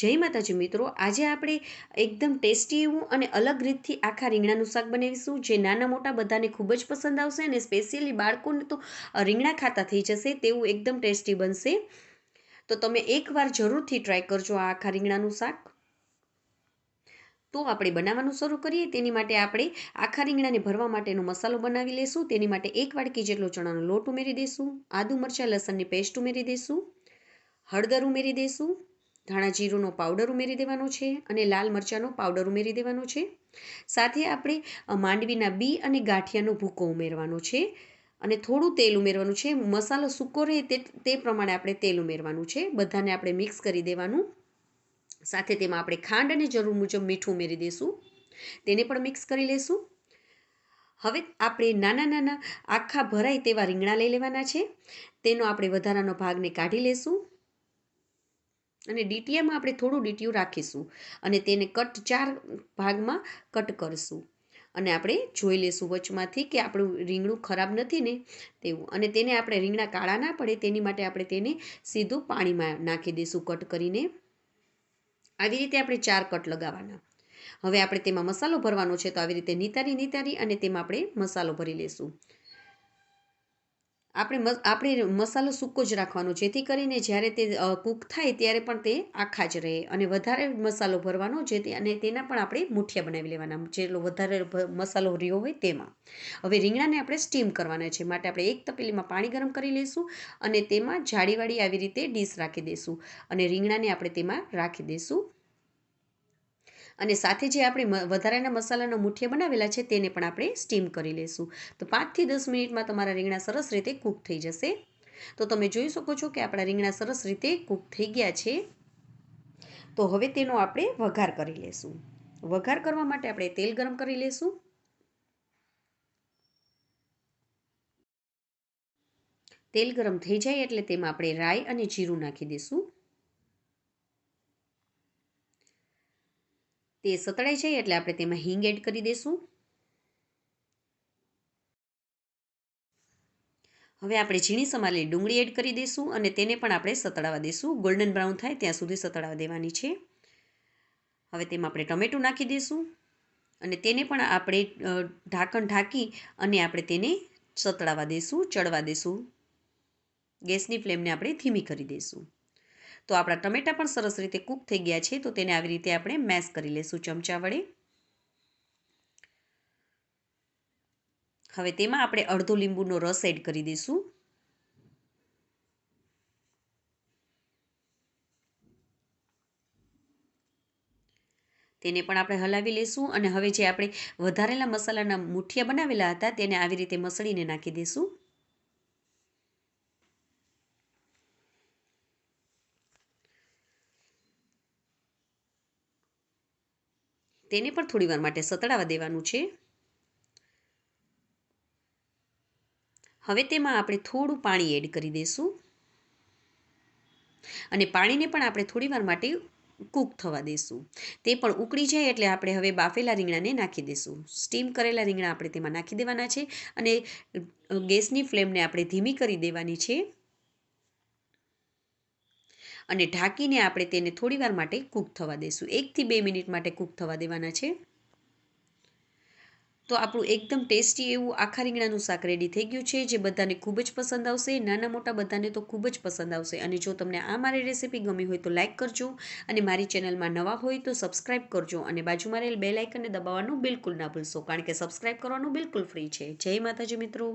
જય માતાજી મિત્રો, આજે આપણે એકદમ ટેસ્ટી એવું અને અલગ રીતથી આખા રીંગણાનું શાક બનાવીશું, જે નાના મોટા બધાને ખૂબ જ પસંદ આવશે અને સ્પેશિયલી બાળકોને તો રીંગણા ખાતા થઈ જશે, તેવું એકદમ ટેસ્ટી બનશે. તો તમે એકવાર જરૂરથી ટ્રાય કરજો આ આખા રીંગણાનું શાક. તો આપણે બનાવવાનું શરૂ કરીએ, તેની માટે આપણે આખા રીંગણાને ભરવા માટેનો મસાલો બનાવી લઈશું તેની માટે એક વાડકી જેટલો ચણાનો લોટ ઉમેરી દઈશું આદુ મરચાં, લસણની પેસ્ટ ઉમેરી દઈશું હળદર ઉમેરી દઈશું ધાણા જીરુંનો પાવડર ઉમેરી દેવાનો છે અને લાલ મરચાંનો પાવડર ઉમેરી દેવાનો છે. સાથે આપણે માંડવીના બી અને ગાંઠિયાનો ભૂકો ઉમેરવાનો છે અને થોડું તેલ ઉમેરવાનું છે. મસાલો સૂકો રહે તે તે પ્રમાણે આપણે તેલ ઉમેરવાનું છે. બધાને આપણે મિક્સ કરી દેવાનું. સાથે તેમાં આપણે ખાંડ અને જરૂર મુજબ મીઠું ઉમેરી દઈશું તેને પણ મિક્સ કરી લઈશું હવે આપણે નાના નાના આખા ભરાય તેવા રીંગણા લઈ લેવાના છે. તેનો આપણે વધારાનો ભાગને કાઢી લઈશું અને ડીટીયામાં આપણે થોડું ડીટીયું રાખીશું અને તેને કટ ચાર ભાગમાં કટ કરીશું. અને આપણે જોઈ લઈશું વચમાંથી કે આપણું રીંગણું ખરાબ નથી ને તેવું. અને તેને આપણે રીંગણા કાળા ના પડે તેની માટે આપણે તેને સીધું પાણીમાં નાખી દઈશું કટ કરીને. આવી રીતે આપણે ચાર કટ લગાવવાના. હવે આપણે તેમાં મસાલો ભરવાનો છે તો આવી રીતે નિતારી નિતારી અને તેમાં આપણે મસાલો ભરી લઈશું. આપણે આપણે મસાલો સૂકો જ રાખવાનો, જેથી કરીને જ્યારે તે કૂક થાય ત્યારે પણ તે આખા જ રહે અને વધારે મસાલો ભરવાનો, જેથી અને તેના પણ આપણે મુઠિયા બનાવી લેવાના, જેટલો વધારે મસાલો રહ્યો હોય તેમાં. હવે રીંગણાને આપણે સ્ટીમ કરવાના છે, માટે આપણે એક તપેલીમાં પાણી ગરમ કરી લઈશું અને તેમાં જાળીવાળી આવી રીતે ડીશ રાખી દઈશું અને રીંગણાને આપણે તેમાં રાખી દઈશું અને સાથે જે આપણે વધારાના મસાલાના મુઠિયા બનાવેલા છે તેને પણ આપણે સ્ટીમ કરી લઈશું તો પાંચથી દસ મિનિટમાં તમારા રીંગણા સરસ રીતે કૂક થઈ જશે. તો તમે જોઈ શકો છો કે આપણા રીંગણા સરસ રીતે કૂક થઈ ગયા છે. તો હવે તેનો આપણે વઘાર કરી લઈશું વઘાર કરવા માટે આપણે તેલ ગરમ કરી લઈશું તેલ ગરમ થઈ જાય એટલે તેમાં આપણે રાઈ અને જીરું નાખી દઈશું તે સતળાઈ જાય એટલે આપણે તેમાં હિંગ એડ કરી દઈશું હવે આપણે ઝીણી સમારેલી ડુંગળી એડ કરી દઈશું અને તેને પણ આપણે સતળાવા દઈશું ગોલ્ડન બ્રાઉન થાય ત્યાં સુધી સતળાવા દેવાની છે. હવે તેમાં આપણે ટમેટું નાખી દઈશું અને તેને પણ આપણે ઢાંકણ ઢાંકી અને આપણે તેને સતળાવા દઈશું ચડવા દઈશું ગેસની ફ્લેમને આપણે ધીમી કરી દઈશું તો આપણા ટમેટાં પણ સરસ રીતે કૂક થઈ ગયા છે, તો તેને આવી રીતે આપણે મેશ કરી લઈશું ચમચા વડે. હવે તેમાં આપણે અડધો લીંબુનો રસ એડ કરી દઈશું. તેને પણ આપણે હલાવી લઈશું અને હવે જે આપણે વધારેલા મસાલાના મુઠિયા બનાવેલા હતા, તેને આવી રીતે મસળીને નાખી દઈશું. તેને પણ થોડી વાર માટે સતડાવા દેવાનું છે. હવે તેમાં આપણે થોડું પાણી એડ કરી દઈશું અને પાણીને પણ આપણે થોડી વાર માટે કૂક થવા દઈશું તે પણ ઉકળી જાય એટલે આપણે હવે બાફેલા રીંગણાને નાખી દઈશું સ્ટીમ કરેલા રીંગણા આપણે તેમાં નાખી દેવાના છે અને ગેસની ફ્લેમને આપણે ધીમી કરી દેવાની છે. અને ઢાંકીને આપણે તેને થોડીવાર માટે કૂક થવા દઈશું એકથી બે મિનિટ માટે કૂક થવા દેવાના છે. તો આપણું એકદમ ટેસ્ટી એવું આખા રીંગણાનું શાક રેડી થઈ ગયું છે, જે બધાને ખૂબ જ પસંદ આવશે. નાના મોટા બધાને તો ખૂબ જ પસંદ આવશે. અને જો તમને આ મારી રેસીપી ગમી હોય તો લાઇક કરજો અને મારી ચેનલમાં નવા હોય તો સબસ્ક્રાઇબ કરજો અને બાજુમાં રહેલ બે લાઇકનને દબાવવાનું બિલકુલ ના ભૂલશો. કારણ કે સબસ્ક્રાઇબ કરવાનું બિલકુલ ફ્રી છે. જય માતાજી મિત્રો.